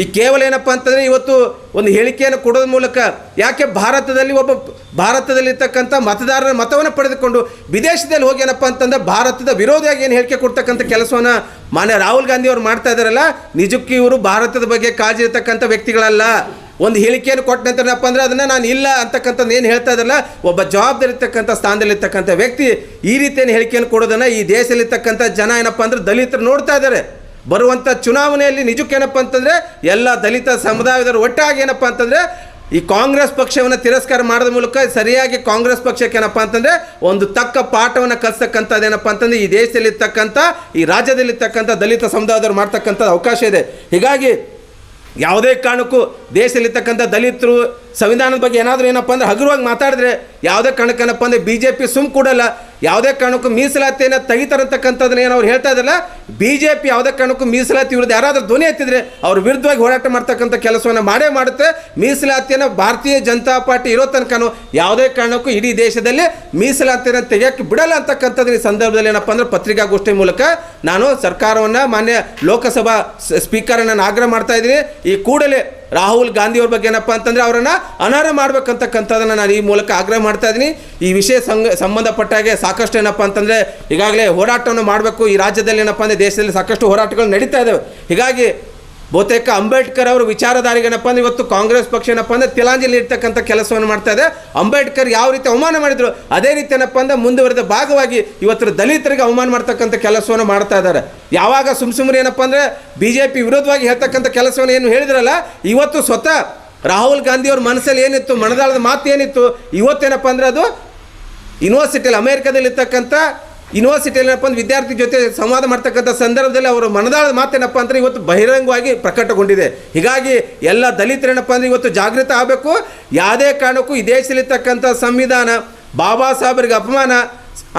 [SPEAKER 1] ಈ ಕೇವಲ ಏನಪ್ಪ ಅಂತಂದರೆ ಇವತ್ತು ಒಂದು ಹೇಳಿಕೆಯನ್ನು ಕೊಡೋದ್ರ ಮೂಲಕ ಯಾಕೆ ಭಾರತದಲ್ಲಿ ಒಬ್ಬ ಭಾರತದಲ್ಲಿರ್ತಕ್ಕಂಥ ಮತದಾರರ ಮತವನ್ನು ಪಡೆದುಕೊಂಡು ವಿದೇಶದಲ್ಲಿ ಹೋಗಿ ಏನಪ್ಪ ಅಂತಂದ್ರೆ ಭಾರತದ ವಿರೋಧಿಯಾಗಿ ಏನು ಹೇಳಿಕೆ ಕೊಡ್ತಕ್ಕಂಥ ಕೆಲಸವನ್ನು ಮಾನ್ಯ ರಾಹುಲ್ ಗಾಂಧಿ ಅವರು ಮಾಡ್ತಾ ಇದ್ದಾರಲ್ಲ, ನಿಜಕ್ಕೂ ಇವರು ಭಾರತದ ಬಗ್ಗೆ ಕಾಳಜಿ ಇರ್ತಕ್ಕಂಥ ವ್ಯಕ್ತಿಗಳಲ್ಲ. ಒಂದು ಹೇಳಿಕೆಯನ್ನು ಕೊಟ್ಟ ನಂತರ ಏನಪ್ಪ ಅಂದ್ರೆ ಅದನ್ನು ನಾನು ಇಲ್ಲ ಅಂತಕ್ಕಂಥದ್ದು ಏನು ಹೇಳ್ತಾ ಇದ್ದಲ್ಲ ಒಬ್ಬ ಜವಾಬ್ದಾರಿ ಇರ್ತಕ್ಕಂಥ ಸ್ಥಾನದಲ್ಲಿರ್ತಕ್ಕಂಥ ವ್ಯಕ್ತಿ ಈ ರೀತಿಯ ಹೇಳಿಕೆಯನ್ನು ಕೊಡೋದನ್ನು ಈ ದೇಶದಲ್ಲಿರ್ತಕ್ಕಂಥ ಜನ ಏನಪ್ಪ ಅಂದ್ರೆ ದಲಿತರು ನೋಡ್ತಾ ಇದ್ದಾರೆ. ಬರುವಂಥ ಚುನಾವಣೆಯಲ್ಲಿ ನಿಜಕ್ಕೇನಪ್ಪ ಅಂತಂದರೆ ಎಲ್ಲ ದಲಿತ ಸಮುದಾಯದವರು ಒಟ್ಟಾಗಿ ಏನಪ್ಪ ಅಂತಂದರೆ ಈ ಕಾಂಗ್ರೆಸ್ ಪಕ್ಷವನ್ನು ತಿರಸ್ಕಾರ ಮಾಡೋದ ಮೂಲಕ ಸರಿಯಾಗಿ ಕಾಂಗ್ರೆಸ್ ಪಕ್ಷಕ್ಕೆ ಏನಪ್ಪ ಅಂತಂದರೆ ಒಂದು ತಕ್ಕ ಪಾಠವನ್ನು ಕಲಿಸ್ತಕ್ಕಂಥದ್ದು ಏನಪ್ಪ ಅಂತಂದರೆ ಈ ದೇಶದಲ್ಲಿರ್ತಕ್ಕಂಥ, ಈ ರಾಜ್ಯದಲ್ಲಿರ್ತಕ್ಕಂಥ ದಲಿತ ಸಮುದಾಯದವರು ಮಾಡ್ತಕ್ಕಂಥ ಅವಕಾಶ ಇದೆ. ಹೀಗಾಗಿ ಯಾವುದೇ ಕಾರಣಕ್ಕೂ ದೇಶದಲ್ಲಿರ್ತಕ್ಕಂಥ ದಲಿತರು, ಸಂವಿಧಾನದ ಬಗ್ಗೆ ಏನಾದರೂ ಏನಪ್ಪ ಅಂದ್ರೆ ಹಗುರವಾಗಿ ಮಾತಾಡಿದ್ರೆ ಯಾವುದೇ ಕಾರಣಕ್ಕೇನಪ್ಪ ಅಂದರೆ ಬಿ ಜೆ ಪಿ ಸುಮ್ ಕೂಡಲ್ಲ, ಯಾವುದೇ ಕಾರಣಕ್ಕೂ ಮೀಸಲಾತಿಯನ್ನು ತೆಗಿತಾರಂತಕ್ಕಂಥದ್ದನ್ನ ಏನು ಅವ್ರು ಹೇಳ್ತಾ ಇದ್ದಲ್ಲ ಬಿ ಜೆ ಪಿ ಯಾವುದೇ ಕಾರಣಕ್ಕೂ ಮೀಸಲಾತಿ ವಿರುದ್ಧ ಯಾರಾದರೂ ಧ್ವನಿ ಎತ್ತಿದ್ರೆ ಅವ್ರ ವಿರುದ್ಧವಾಗಿ ಹೋರಾಟ ಮಾಡ್ತಕ್ಕಂಥ ಕೆಲಸವನ್ನು ಮಾಡೇ ಮಾಡುತ್ತೆ. ಮೀಸಲಾತಿಯನ್ನು ಭಾರತೀಯ ಜನತಾ ಪಾರ್ಟಿ ಇರೋ ತನಕನೂ ಯಾವುದೇ ಕಾರಣಕ್ಕೂ ಇಡೀ ದೇಶದಲ್ಲಿ ಮೀಸಲಾತಿಯನ್ನು ತೆಗೆಯೋಕ್ಕೆ ಬಿಡಲ್ಲ ಅಂತಕ್ಕಂಥದ್ದು ಈ ಸಂದರ್ಭದಲ್ಲಿ ಏನಪ್ಪ ಅಂದ್ರೆ ಪತ್ರಿಕಾಗೋಷ್ಠಿ ಮೂಲಕ ನಾನು ಸರ್ಕಾರವನ್ನು ಮಾನ್ಯ ಲೋಕಸಭಾ ಸ್ಪೀಕರನ್ನು ಸ್ಪೀಕರ್ ನಾನು ಆಗ್ರಹ ಮಾಡ್ತಾ ಇದ್ದೀನಿ. ಈ ಕೂಡಲೇ ರಾಹುಲ್ ಗಾಂಧಿ ಅವ್ರ ಬಗ್ಗೆ ಏನಪ್ಪ ಅಂತಂದರೆ ಅವರನ್ನು ಅನರ್ಹ ಮಾಡ್ಬೇಕಂತಕ್ಕಂಥದ್ದನ್ನು ನಾನು ಈ ಮೂಲಕ ಆಗ್ರಹ ಮಾಡ್ತಾ ಇದ್ದೀನಿ. ಈ ವಿಷಯ ಸಂಗ ಸಂಬಂಧಪಟ್ಟಾಗೆ ಸಾಕಷ್ಟು ಏನಪ್ಪ ಅಂತಂದರೆ ಈಗಾಗಲೇ ಹೋರಾಟವನ್ನು ಮಾಡಬೇಕು. ಈ ರಾಜ್ಯದಲ್ಲಿ ಏನಪ್ಪ ಅಂದರೆ ದೇಶದಲ್ಲಿ ಸಾಕಷ್ಟು ಹೋರಾಟಗಳು ನಡೀತಾ ಇದ್ದಾವೆ ಹೀಗಾಗಿ ಬಹುತೇಕ ಅಂಬೇಡ್ಕರ್ ಅವರು ವಿಚಾರಧಾರಿಗೇನಪ್ಪ ಅಂದ್ರೆ ಇವತ್ತು ಕಾಂಗ್ರೆಸ್ ಪಕ್ಷ ಏನಪ್ಪ ಅಂದ್ರೆ ತಿಲಾಂಜಲಿ ಇರ್ತಕ್ಕಂಥ ಕೆಲಸವನ್ನು ಮಾಡ್ತಾ ಇದೆ. ಅಂಬೇಡ್ಕರ್ ಯಾವ ರೀತಿ ಅವಮಾನ ಮಾಡಿದ್ರು, ಅದೇ ರೀತಿ ಏನಪ್ಪ ಅಂದ್ರೆ ಮುಂದುವರೆದ ಭಾಗವಾಗಿ ಇವತ್ತು ದಲಿತರಿಗೆ ಅವಮಾನ ಮಾಡ್ತಕ್ಕಂಥ ಕೆಲಸವನ್ನು ಮಾಡ್ತಾ ಇದ್ದಾರೆ. ಯಾವಾಗ ಸುಮ್ ಸುಮ್ಮನೆ ಏನಪ್ಪ ಅಂದ್ರೆ ಬಿ ವಿರೋಧವಾಗಿ ಹೇಳ್ತಕ್ಕಂಥ ಕೆಲಸವನ್ನು ಏನು ಹೇಳಿದ್ರಲ್ಲ, ಇವತ್ತು ಸ್ವತಃ ರಾಹುಲ್ ಗಾಂಧಿ ಅವ್ರ ಮನಸ್ಸಲ್ಲಿ ಏನಿತ್ತು, ಮನದಾಳದ ಮಾತು ಏನಿತ್ತು ಇವತ್ತೇನಪ್ಪ ಅಂದ್ರೆ ಅದು ಯೂನಿವರ್ಸಿಟಿಯಲ್ಲಿ ಅಮೇರಿಕಾದಲ್ಲಿರ್ತಕ್ಕಂಥ ಯೂನಿವರ್ಸಿಟಿಯಲ್ಲಿ ಏನಪ್ಪ ಅಂದ್ರೆ ವಿದ್ಯಾರ್ಥಿ ಜೊತೆ ಸಂವಾದ ಮಾಡ್ತಕ್ಕಂಥ ಸಂದರ್ಭದಲ್ಲಿ ಅವರು ಮನದಾಳದ ಮಾತೇನಪ್ಪ ಅಂದರೆ ಇವತ್ತು ಬಹಿರಂಗವಾಗಿ ಪ್ರಕಟಗೊಂಡಿದೆ. ಹೀಗಾಗಿ ಎಲ್ಲ ದಲಿತರೇನಪ್ಪ ಅಂದ್ರೆ ಇವತ್ತು ಜಾಗೃತ ಆಗಬೇಕು. ಯಾವುದೇ ಕಾರಣಕ್ಕೂ ಈ ದೇಶದಲ್ಲಿರ್ತಕ್ಕಂಥ ಸಂವಿಧಾನ, ಬಾಬಾ ಸಾಹೇಬರಿಗೆ ಅಪಮಾನ,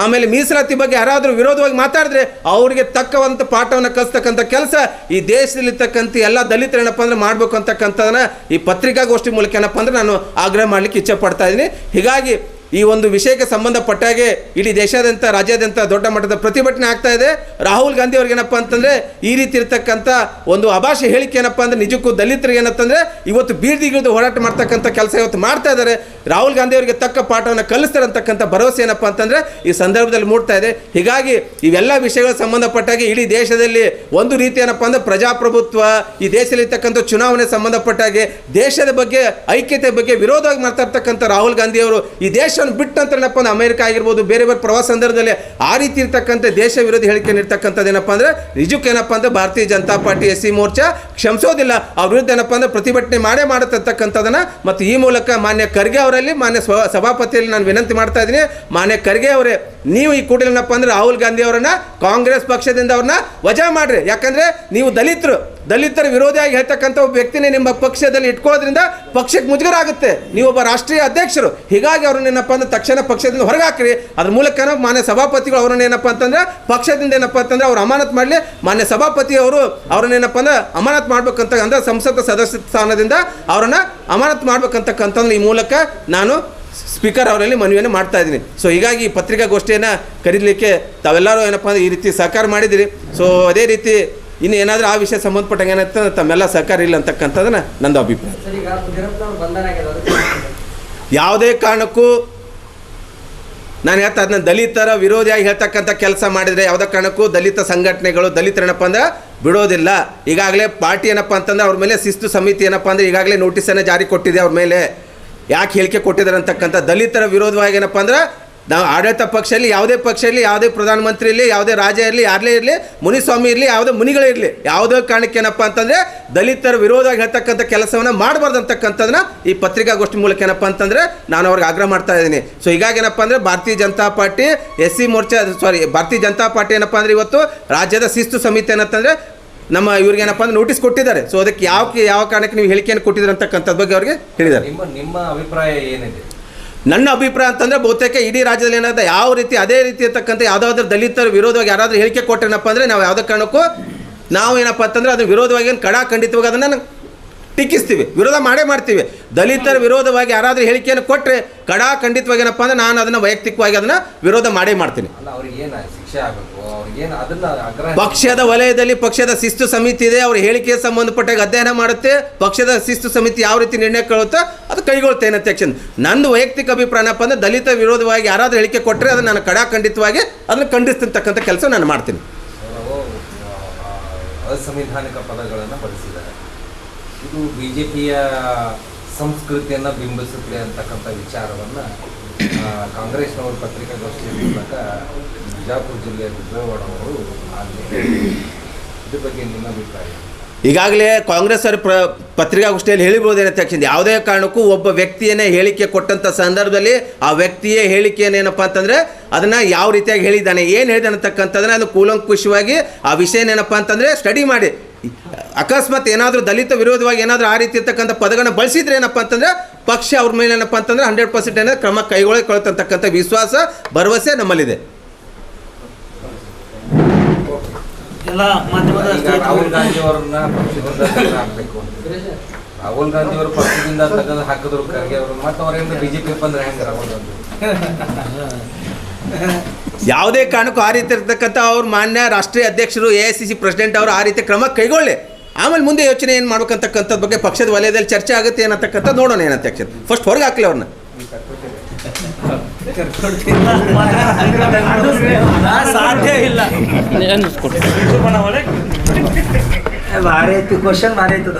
[SPEAKER 1] ಆಮೇಲೆ ಮೀಸಲಾತಿ ಬಗ್ಗೆ ಯಾರಾದರೂ ವಿರೋಧವಾಗಿ ಮಾತಾಡಿದ್ರೆ ಅವರಿಗೆ ತಕ್ಕವಂಥ ಪಾಠವನ್ನು ಕಲಿಸ್ತಕ್ಕಂಥ ಕೆಲಸ ಈ ದೇಶದಲ್ಲಿರ್ತಕ್ಕಂಥ ಎಲ್ಲ ದಲಿತರೇನಪ್ಪ ಅಂದ್ರೆ ಮಾಡಬೇಕು ಅಂತಕ್ಕಂಥದನ್ನ ಈ ಪತ್ರಿಕಾಗೋಷ್ಠಿ ಮೂಲಕ ಏನಪ್ಪ ಅಂದ್ರೆ ನಾನು ಆಗ್ರಹ ಮಾಡಲಿಕ್ಕೆ ಇಚ್ಛೆ ಪಡ್ತಾ ಇದ್ದೀನಿ. ಹೀಗಾಗಿ ಈ ಒಂದು ವಿಷಯಕ್ಕೆ ಸಂಬಂಧಪಟ್ಟಾಗೆ ಇಡೀ ದೇಶಾದ್ಯಂತ, ರಾಜ್ಯಾದ್ಯಂತ ದೊಡ್ಡ ಮಟ್ಟದ ಪ್ರತಿಭಟನೆ ಆಗ್ತಾ ಇದೆ. ರಾಹುಲ್ ಗಾಂಧಿ ಅವ್ರಿಗೆ ಏನಪ್ಪ ಅಂತಂದ್ರೆ, ಈ ರೀತಿ ಇರ್ತಕ್ಕಂಥ ಒಂದು ಅಭಾಷೆ ಹೇಳಿಕೆ ಏನಪ್ಪ ಅಂದ್ರೆ, ನಿಜಕ್ಕೂ ದಲಿತರಿಗೆ ಏನಂತಂದ್ರೆ, ಇವತ್ತು ಬೀದಿಗಿಳಿದು ಹೋರಾಟ ಮಾಡ್ತಕ್ಕಂಥ ಕೆಲಸ ಇವತ್ತು ಮಾಡ್ತಾ ಇದ್ದಾರೆ. ರಾಹುಲ್ ಗಾಂಧಿ ಅವರಿಗೆ ತಕ್ಕ ಪಾಠವನ್ನು ಕಲಿಸ್ತಾರೆ ಅಂತಕ್ಕಂಥ ಭರವಸೆ ಏನಪ್ಪ ಅಂತಂದ್ರೆ, ಈ ಸಂದರ್ಭದಲ್ಲಿ ಮೂಡ್ತಾ ಇದೆ. ಹೀಗಾಗಿ ಇವೆಲ್ಲ ವಿಷಯಗಳು ಸಂಬಂಧಪಟ್ಟಾಗೆ ಇಡೀ ದೇಶದಲ್ಲಿ ಒಂದು ರೀತಿ ಏನಪ್ಪ ಅಂದ್ರೆ, ಪ್ರಜಾಪ್ರಭುತ್ವ, ಈ ದೇಶದಲ್ಲಿ ಇರ್ತಕ್ಕಂಥ ಚುನಾವಣೆ ಸಂಬಂಧಪಟ್ಟಾಗೆ ದೇಶದ ಬಗ್ಗೆ ಐಕ್ಯತೆ ಬಗ್ಗೆ ವಿರೋಧವಾಗಿ ಮಾತಾಡ್ತಕ್ಕಂಥ ರಾಹುಲ್ ಗಾಂಧಿ ಅವರು ಈ ದೇಶವನ್ನು ಬಿಟ್ಟಂತ ಏನಪ್ಪ ಅಂದ್ರೆ ಅಮೆರಿಕ ಆಗಿರ್ಬೋದು, ಬೇರೆ ಬೇರೆ ಪ್ರವಾಸ ಸಂದರ್ಭದಲ್ಲಿ ಆ ರೀತಿ ಇರ್ತಕ್ಕಂಥ ದೇಶ ವಿರೋಧಿ ಹೇಳಿಕೆ ನೀಡ್ತಕ್ಕಂಥದ್ದು ಏನಪ್ಪ ಅಂದ್ರೆ, ನಿಜಕ್ಕೆ ಏನಪ್ಪ ಅಂದ್ರೆ Bharatiya Janata party S C Morcha ಕ್ಷಮಿಸೋದಿಲ್ಲ. ಅವ್ರ ವಿರುದ್ಧ ಏನಪ್ಪ ಅಂದ್ರೆ ಪ್ರತಿಭಟನೆ ಮಾಡೇ ಮಾಡತಕ್ಕಂಥದ್ದನ್ನು ಮತ್ತು ಈ ಮೂಲಕ ಮಾನ್ಯ ಖರ್ಗೆ ಅವರಲ್ಲಿ ಮಾನ್ಯ ಸಭಾಪತಿಯಲ್ಲಿ ನಾನು ವಿನಂತಿ ಮಾಡ್ತಾ ಇದ್ದೀನಿ. ಮಾನ್ಯ ಖರ್ಗೆ ಅವರೇ ನೀವು ಈ ಕೂಡಲೇ ಅಂದರೆ ರಾಹುಲ್ ಗಾಂಧಿ ಅವರನ್ನ ಕಾಂಗ್ರೆಸ್ ಪಕ್ಷದಿಂದ ಅವ್ರನ್ನ ವಜಾ ಮಾಡ್ರಿ. ಯಾಕಂದರೆ ನೀವು ದಲಿತರು. ದಲಿತರ ವಿರೋಧಿಯಾಗಿ ಹೇಳ್ತಕ್ಕಂಥ ಒಬ್ಬ ವ್ಯಕ್ತಿನೇ ನಿಮ್ಮ ಪಕ್ಷದಲ್ಲಿ ಇಟ್ಕೊಳ್ಳೋದ್ರಿಂದ ಪಕ್ಷಕ್ಕೆ ಮುಜುಗರ ಆಗುತ್ತೆ ನೀವು ಒಬ್ಬ ರಾಷ್ಟ್ರೀಯ ಅಧ್ಯಕ್ಷರು. ಹೀಗಾಗಿ ಅವ್ರನ್ನ ಏನಪ್ಪ ಅಂದ್ರೆ ತಕ್ಷಣ ಪಕ್ಷದಿಂದ ಹೊರಗೆ ಹಾಕ್ರಿ ಅದ್ರ ಮೂಲಕ ಮಾನ್ಯ ಸಭಾಪತಿಗಳು ಅವ್ರನ್ನ ಏನಪ್ಪ ಅಂತಂದ್ರೆ ಪಕ್ಷದಿಂದ ಏನಪ್ಪ ಅಂತಂದ್ರೆ ಅವ್ರು ಅಮಾನತ್ ಮಾಡಲಿ. ಮಾನ್ಯ ಸಭಾಪತಿ ಅವರು ಅವ್ರನ್ನ ಏನಪ್ಪ ಅಂದ್ರೆ ಅಮಾನತ್ ಮಾಡ್ಬೇಕಂತ ಅಂದ್ರೆ ಸಂಸತ್ ಸದಸ್ಯ ಸ್ಥಾನದಿಂದ ಅವರನ್ನ ಅಮಾನತ್ ಮಾಡ್ಬೇಕಂತಕ್ಕಂಥ ಈ ಮೂಲಕ ನಾನು ಸ್ಪೀಕರ್ ಅವರಲ್ಲಿ ಮನವಿಯನ್ನು ಮಾಡ್ತಾ ಇದ್ದೀನಿ. ಸೊ ಹೀಗಾಗಿ ಈ ಪತ್ರಿಕಾಗೋಷ್ಠಿಯನ್ನು ಕರೀಲಿಕ್ಕೆ ತಾವೆಲ್ಲರೂ ಏನಪ್ಪ ಅಂದ್ರೆ ಈ ರೀತಿ ಸಹಕಾರ ಮಾಡಿದಿರಿ ಸೊ ಅದೇ ರೀತಿ ಇನ್ನು ಏನಾದರೂ ಆ ವಿಷಯ ಸಂಬಂಧಪಟ್ಟಂಗೆ ಏನಂತ ತಮ್ಮೆಲ್ಲ ಸಹಕಾರ ಇಲ್ಲ ಅಂತಕ್ಕಂಥದ್ದನ್ನು ನಂದು ಅಭಿಪ್ರಾಯ. ಯಾವುದೇ ಕಾರಣಕ್ಕೂ ನಾನು ಹೇಳ್ತಾ ಅದನ್ನ ದಲಿತರ ವಿರೋಧಿಯಾಗಿ ಹೇಳ್ತಕ್ಕಂಥ ಕೆಲಸ ಮಾಡಿದರೆ ಯಾವುದೇ ಕಾರಣಕ್ಕೂ ದಲಿತ ಸಂಘಟನೆಗಳು ದಲಿತರೇನಪ್ಪ ಅಂದ್ರೆ ಬಿಡೋದಿಲ್ಲ. ಈಗಾಗಲೇ ಪಾರ್ಟಿ ಏನಪ್ಪ ಅಂತಂದ್ರೆ ಅವ್ರ ಮೇಲೆ ಶಿಸ್ತು ಸಮಿತಿ ಏನಪ್ಪ ಅಂದ್ರೆ ಈಗಾಗಲೇ ನೋಟಿಸನ್ನು ಜಾರಿ ಕೊಟ್ಟಿದೆ ಅವ್ರ ಮೇಲೆ. ಯಾಕೆ ಹೇಳಿಕೆ ಕೊಟ್ಟಿದ್ದಾರೆ ಅಂತಕ್ಕಂಥ ದಲಿತರ ವಿರೋಧವಾಗಿ ಏನಪ್ಪ ಅಂದ್ರೆ, ನಾವು ಆಡಳಿತ ಪಕ್ಷದಲ್ಲಿ ಯಾವುದೇ ಪಕ್ಷ ಇರಲಿ ಯಾವುದೇ ಪ್ರಧಾನಮಂತ್ರಿ ಇರಲಿ, ಯಾವುದೇ ರಾಜ ಇರಲಿ, ಯಾರಲೇ ಇರಲಿ, ಮುನಿಸ್ವಾಮಿ ಇರಲಿ, ಯಾವುದೇ ಮುನಿಗಳಿರಲಿ ಯಾವುದೇ ಕಾರಣಕ್ಕೆ ಏನಪ್ಪ ಅಂತಂದರೆ ದಲಿತರ ವಿರೋಧವಾಗಿ ಹೇಳ್ತಕ್ಕಂಥ ಕೆಲಸವನ್ನು ಮಾಡಬಾರ್ದು ಅಂತಕ್ಕಂಥದ್ದನ್ನ ಈ ಪತ್ರಿಕಾಗೋಷ್ಠಿ ಮೂಲಕ ಏನಪ್ಪ ಅಂತಂದರೆ ನಾನು ಅವ್ರಿಗೆ ಆಗ್ರಹ ಮಾಡ್ತಾ ಇದ್ದೀನಿ. ಸೊ ಹೀಗಾಗಿ ಏನಪ್ಪ ಅಂದರೆ Bharatiya Janata party S C Morcha sorry Bharatiya Janata party ಏನಪ್ಪ ಅಂದರೆ ಇವತ್ತು ರಾಜ್ಯದ ಶಿಸ್ತು ಸಮಿತಿ ಏನಂತಂದರೆ ನಮ್ಮ ಇವ್ರಿಗೆ ಏನಪ್ಪ ಅಂದ್ರೆ ನೋಟಿಸ್ ಕೊಟ್ಟಿದ್ದಾರೆ. ಸೊ ಅದಕ್ಕೆ ಯಾವ ಯಾವ ಕಾರಣಕ್ಕೆ ನೀವು ಹೇಳಿಕೆಯನ್ನು ಕೊಟ್ಟಿದ್ದಾರೆ ಅಂತಕ್ಕಂಥದ್ದು ಬಗ್ಗೆ ಅವ್ರಿಗೆ ಹೇಳಿದ್ದಾರೆ.
[SPEAKER 2] ನಿಮ್ಮ ನಿಮ್ಮ ಅಭಿಪ್ರಾಯ ಏನಿದೆ?
[SPEAKER 1] ನನ್ನ ಅಭಿಪ್ರಾಯ ಅಂತಂದ್ರೆ ಬಹುತೇಕ ಇಡೀ ರಾಜ್ಯದಲ್ಲಿ ಏನಾದ ಯಾವ ರೀತಿ ಅದೇ ರೀತಿ ಇರ್ತಕ್ಕಂಥ ಯಾವುದಾದ್ರೂ ದಲಿತರ ವಿರೋಧವಾಗಿ ಯಾರಾದ್ರೂ ಹೇಳಿಕೆ ಕೊಟ್ಟೇನಪ್ಪ ಅಂದ್ರೆ ನಾವು ಯಾವುದೇ ಕಾರಣಕ್ಕೂ ನಾವು ಏನಪ್ಪ ಅಂತಂದ್ರೆ ಅದ್ರ ವಿರೋಧವಾಗಿ ಏನು ಕಡಾ ಖಂಡಿತವಾಗಿ ಅದನ್ನು ಟೀಕಿಸ್ತೀವಿ. ವಿರೋಧ ಮಾಡೇ ಮಾಡ್ತೀವಿ. ದಲಿತರ ವಿರೋಧವಾಗಿ ಯಾರಾದ್ರೂ ಹೇಳಿಕೆಯನ್ನು ಕೊಟ್ಟರೆ ಕಡಾ ಖಂಡಿತವಾಗಿ ಏನಪ್ಪ ಅಂದ್ರೆ ನಾನು ಅದನ್ನು ವೈಯಕ್ತಿಕವಾಗಿ ಅದನ್ನು ವಿರೋಧ ಮಾಡೇ ಮಾಡ್ತೀನಿ.
[SPEAKER 2] ಅಲ್ಲ ಅವ್ರಿಗೆ ಏನು ಶಿಕ್ಷೆ ಆಗಬೇಕು. ಅವ್ರಿಗೆ ಏನು ಅದನ್ನ ಆಗ್ರಹ
[SPEAKER 1] ಪಕ್ಷದ ವಲಯದಲ್ಲಿ ಪಕ್ಷದ ಶಿಸ್ತು ಸಮಿತಿ ಇದೆ ಅವ್ರ ಹೇಳಿಕೆ ಸಂಬಂಧಪಟ್ಟಾಗ ಅಧ್ಯಯನ ಮಾಡುತ್ತೆ ಪಕ್ಷದ ಶಿಸ್ತು ಸಮಿತಿ ಯಾವ ರೀತಿ ನಿರ್ಣಯ ಕೇಳುತ್ತೆ ಅದು ಕೈಗೊಳ್ತೇನೆ ಅಧ್ಯಕ್ಷ. ನಂದು ವೈಯಕ್ತಿಕ ಅಭಿಪ್ರಾಯ ಏನಪ್ಪ ಅಂದ್ರೆ ದಲಿತ ವಿರೋಧವಾಗಿ ಯಾರಾದ್ರೂ ಹೇಳಿಕೆ ಕೊಟ್ಟರೆ ಅದನ್ನು ನಾನು ಕಡಾಖಂಡಿತವಾಗಿ ಅದನ್ನು ಖಂಡಿಸ್ತಕ್ಕಂಥ ಕೆಲಸ ನಾನು ಮಾಡ್ತೀನಿ.
[SPEAKER 2] ಅಸಂವಿಧಾನಿಕ ಪದಗಳನ್ನು ಬಳಸಿದ್ದಾರೆ. ಇದು ಬಿ ಜೆ ಪಿಯ ಸಂಸ್ಕೃತಿಯನ್ನು ಬಿಂಬಿಸುತ್ತೆ ಅಂತಕ್ಕಂಥ ವಿಚಾರವನ್ನು ಕಾಂಗ್ರೆಸ್ನವರು ಪತ್ರಿಕಾಗೋಷ್ಠಿಯ ಮೂಲಕ ಬಿಜಾಪುರ ಜಿಲ್ಲೆಯ ಇದ್ರ ಬಗ್ಗೆ ನಿಮ್ಮ ಅಭಿಪ್ರಾಯ?
[SPEAKER 1] ಈಗಾಗಲೇ ಕಾಂಗ್ರೆಸ್ ಅವರು ಪ್ರ, ಪತ್ರಿಕಾಗೋಷ್ಠಿಯಲ್ಲಿ ಹೇಳಿಬೋದೇನಂತ ಅಧ್ಯಕ್ಷ ಯಾವುದೇ ಕಾರಣಕ್ಕೂ ಒಬ್ಬ ವ್ಯಕ್ತಿಯನ್ನೇ ಹೇಳಿಕೆ ಕೊಟ್ಟಂಥ ಸಂದರ್ಭದಲ್ಲಿ ಆ ವ್ಯಕ್ತಿಯೇ ಹೇಳಿಕೆಯನ್ನು ಏನಪ್ಪ ಅಂತಂದರೆ ಅದನ್ನು ಯಾವ ರೀತಿಯಾಗಿ ಹೇಳಿದ್ದಾನೆ, ಏನು ಹೇಳಿದಾನೆ ಅಂತಕ್ಕಂಥದ್ದನ್ನು ಅದು ಕೂಲಂಕುಷವಾಗಿ ಆ ವಿಷಯ ಏನಪ್ಪ ಅಂತಂದರೆ ಸ್ಟಡಿ ಮಾಡಿ. ಅಕಸ್ಮಾತ್ ಏನಾದರೂ ದಲಿತ ವಿರೋಧವಾಗಿ ಏನಾದರೂ ಆ ರೀತಿ ಇರ್ತಕ್ಕಂಥ ಪದಗಳನ್ನ ಬಳಸಿದ್ರೆ ಏನಪ್ಪ ಅಂತಂದರೆ ಪಕ್ಷ ಅವ್ರ ಮೇಲೆ ಏನಪ್ಪ ಅಂತಂದರೆ ಹಂಡ್ರೆಡ್ ಪರ್ಸೆಂಟ್ ಏನೋ ಕ್ರಮ ಕೈಗೊಳ್ಳಿಕೊಳ್ತಕ್ಕಂಥ ವಿಶ್ವಾಸ, ಭರವಸೆ ನಮ್ಮಲ್ಲಿದೆ.
[SPEAKER 3] ಎಲ್ಲ ಮಾಧ್ಯಮದ
[SPEAKER 2] ರಾಹುಲ್ ಗಾಂಧಿ ಅವರನ್ನ ಪಕ್ಷದಿಂದ ತೆಗೆದು ಹಾಕ್ಬೇಕು ಅಂತ. ರಾಹುಲ್ ಗಾಂಧಿ ಅವರು ಪಕ್ಷದಿಂದ ತೆಗೆದು ಹಾಕಿದ್ರು ಖರ್ಗೆ ಅವರು. ಮತ್ತೆ ಅವರಿಂದ ಬಿಜೆಪಿ ಬಂದ್ರೆ ಹೆಂಗೆ ರಾಹುಲ್ ಗಾಂಧಿ?
[SPEAKER 1] ಯಾವುದೇ ಕಾರಣಕ್ಕೂ ಆ ರೀತಿ ಇರ್ತಕ್ಕಂಥ ಅವ್ರ ಮಾನ್ಯ ರಾಷ್ಟ್ರೀಯ ಅಧ್ಯಕ್ಷರು A I C C president ಅವರು ಆ ರೀತಿ ಕ್ರಮ ಕೈಗೊಳ್ಳಿ. ಆಮೇಲೆ ಮುಂದೆ ಯೋಚನೆ ಏನು ಮಾಡ್ಬೇಕಂತಕ್ಕಂಥದ್ದು ಬಗ್ಗೆ ಪಕ್ಷದ ವಲಯದಲ್ಲಿ ಚರ್ಚೆ ಆಗುತ್ತೆ ಏನಂತಕ್ಕಂಥದ್ದು ನೋಡೋಣ ಏನಂತ ಫಸ್ಟ್ ಹೊರಗೆ ಹಾಕ್ಲಿ ಅವ್ರನ್ನ
[SPEAKER 3] ಸಾಧ್ಯ ಇಲ್ಲ. ಭಾರಿ ಐತಿ ಕ್ವಶನ್ ಭಾರಿ ಐತದ